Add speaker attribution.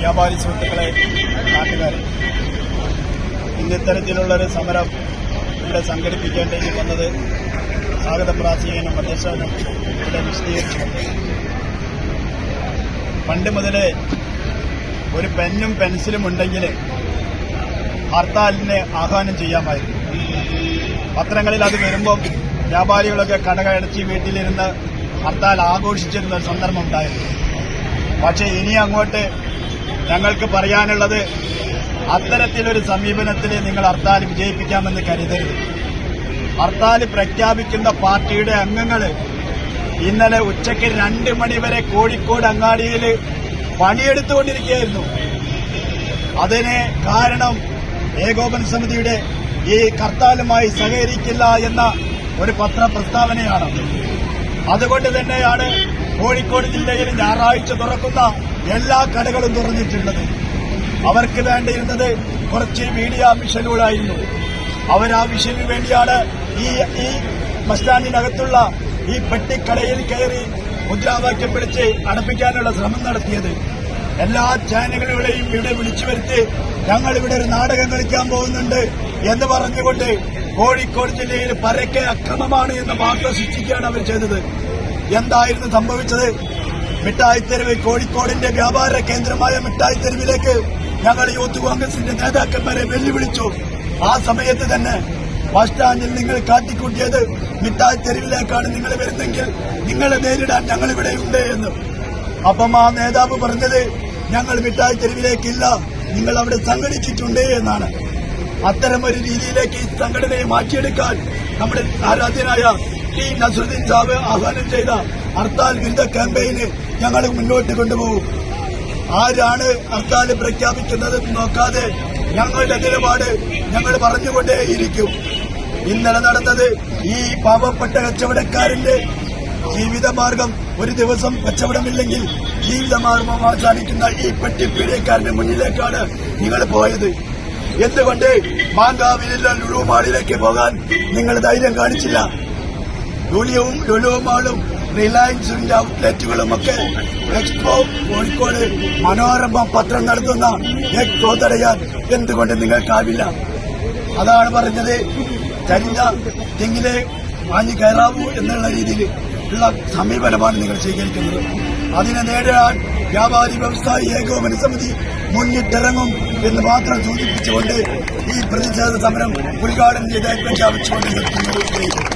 Speaker 1: വ്യാപാരി സുഹൃത്തുക്കളെ നാട്ടുകാരെ. ഇന്ന് ഇത്തരത്തിലുള്ളൊരു സമരം ഇവിടെ സംഘടിപ്പിക്കേണ്ടി വന്നത് സ്വാഗത പ്രാസീകനും അധ്യക്ഷനും ഇവിടെ വിശദീകരിച്ചുകൊണ്ട് പണ്ട് മുതലേ ഒരു പെന്നും പെൻസിലും ഉണ്ടെങ്കിൽ ഹർത്താലിനെ ആഹ്വാനം ചെയ്യാമായിരുന്നു. പത്രങ്ങളിൽ അത് വരുമ്പോൾ വ്യാപാരികളൊക്കെ കടകടച്ച് വീട്ടിലിരുന്ന് ഹർത്താൽ ആഘോഷിച്ചിരുന്ന ഒരു സന്ദർഭം ഉണ്ടായിരുന്നു. പക്ഷേ ഇനി അങ്ങോട്ട് ഞങ്ങൾക്ക് പറയാനുള്ളത് അത്തരത്തിലൊരു സമീപനത്തിൽ നിങ്ങൾ ഹർത്താൽ വിജയിപ്പിക്കാമെന്ന് കരുതരുത്. ഹർത്താൽ പ്രഖ്യാപിക്കുന്ന പാർട്ടിയുടെ അംഗങ്ങൾ ഇന്നലെ ഉച്ചയ്ക്ക് രണ്ട് മണിവരെ കോഴിക്കോട് അങ്ങാടിയിൽ പണിയെടുത്തുകൊണ്ടിരിക്കുകയായിരുന്നു. അതിന് കാരണം ഏകോപന സമിതിയുടെ ഈ ഹർത്താലുമായി സഹകരിക്കില്ല എന്ന ഒരു പത്ര പ്രസ്താവനയാണ് അതുകൊണ്ട് തന്നെയാണ് കോഴിക്കോട് ജില്ലയിൽ ഞായറാഴ്ച തുറക്കുന്ന എല്ലാ കടകളും തുറന്നിട്ടുള്ളത്. അവർക്ക് വേണ്ടിയിരുന്നത് കുറച്ച് മീഡിയ മിഷനുകളായിരുന്നു അവർ ആ മിഷനു വേണ്ടിയാണ് ഈ ഈ ബസ് സ്റ്റാൻഡിനകത്തുള്ള ഈ പെട്ടിക്കടയിൽ കയറി മുദ്രാവാക്യം വിളിച്ച് അടപ്പിക്കാനുള്ള ശ്രമം നടത്തിയത്. എല്ലാ ചാനലുകളെയും ഇവിടെ വിളിച്ചു വരുത്തി ഞങ്ങൾ ഇവിടെ ഒരു നാടകം കളിക്കാൻ പോകുന്നുണ്ട് എന്ന് പറഞ്ഞുകൊണ്ട് കോഴിക്കോട് ജില്ലയിൽ പരക്കെ അക്രമമാണ് എന്ന വാർത്ത സൃഷ്ടിക്കുകയാണ് അവർ ചെയ്തത്. എന്തായിരുന്നു സംഭവിച്ചത്? മിഠായിത്തെരുവ് കോഴിക്കോടിന്റെ വ്യാപാര കേന്ദ്രമായ മിഠായിത്തെരുവിലേക്ക് ഞങ്ങൾ യൂത്ത് കോൺഗ്രസിന്റെ നേതാക്കന്മാരെ വെല്ലുവിളിച്ചു. ആ സമയത്ത് തന്നെ ബസ് സ്റ്റാൻഡിൽ നിങ്ങൾ കാട്ടിക്കൂട്ടിയത് മിഠായി തെരുവിലേക്കാണ് നിങ്ങൾ വരുന്നെങ്കിൽ നിങ്ങളെ നേരിടാൻ ഞങ്ങൾ ഇവിടെയുണ്ട് എന്ന്. അപ്പം ആ നേതാവ് പറഞ്ഞത് ഞങ്ങൾ മിഠായി തെരുവിലേക്കില്ല നിങ്ങൾ അവിടെ സംഘടിച്ചിട്ടുണ്ട് എന്നാണ്. അത്തരം ഒരു രീതിയിലേക്ക് സംഘടനയെ മാറ്റിയെടുക്കാൻ നമ്മുടെ ആരാധ്യനായ ടി നസറുദ്ദീൻ സാബ് ആഹ്വാനം ചെയ്ത ഹർത്താൽ വിരുദ്ധ ക്യാമ്പയിന് ഞങ്ങൾ മുന്നോട്ട് കൊണ്ടുപോകും. ആരാണ് ഹർത്താൽ പ്രഖ്യാപിക്കുന്നത് നോക്കാതെ ഞങ്ങളുടെ നിലപാട് ഞങ്ങൾ പറഞ്ഞുകൊണ്ടേയിരിക്കും ഇന്നലെ നടന്നത് ഈ പാവപ്പെട്ട കച്ചവടക്കാരന്റെ ജീവിതമാർഗം ഒരു ദിവസം കച്ചവടമില്ലെങ്കിൽ ജീവിതമാർഗം അവസാനിക്കുന്ന ഈ പെട്ടിപ്പീടിയക്കാരന്റെ മുന്നിലേക്കാണ് നിങ്ങൾ പോയത്. എന്തുകൊണ്ട് മാങ്കാവിലുള്ള ലുലു മാളിലേക്ക് പോകാൻ നിങ്ങൾ ധൈര്യം കാണിച്ചില്ല? ലുലിയവും ലുലു മാളും റിലയൻസിന്റെ ഔട്ട്ലെറ്റുകളും ഒക്കെ എക്സ്പോ കോഴിക്കോട് മനോരമ പത്രം നടത്തുന്ന എക്സ്പോ തടയാൻ എന്തുകൊണ്ട് നിങ്ങൾക്കാവില്ല? അതാണ് പറഞ്ഞത്. ചരിഞ്ഞ തെങ്ങിലെ വാങ്ങി കയറാവൂ എന്നുള്ള രീതിയിൽ ഉള്ള സമീപനമാണ് നിങ്ങൾ സ്വീകരിക്കുന്നത്. അതിനെ നേരിടാൻ വ്യാപാരി വ്യവസായി ഏകോപന സമിതി മുന്നിട്ടിറങ്ങും എന്ന് മാത്രം സൂചിപ്പിച്ചുകൊണ്ട് ഈ പ്രതിഷേധ സമരം ഉദ്ഘാടനം ചെയ്ത് പ്രഖ്യാപിച്ചുകൊണ്ട്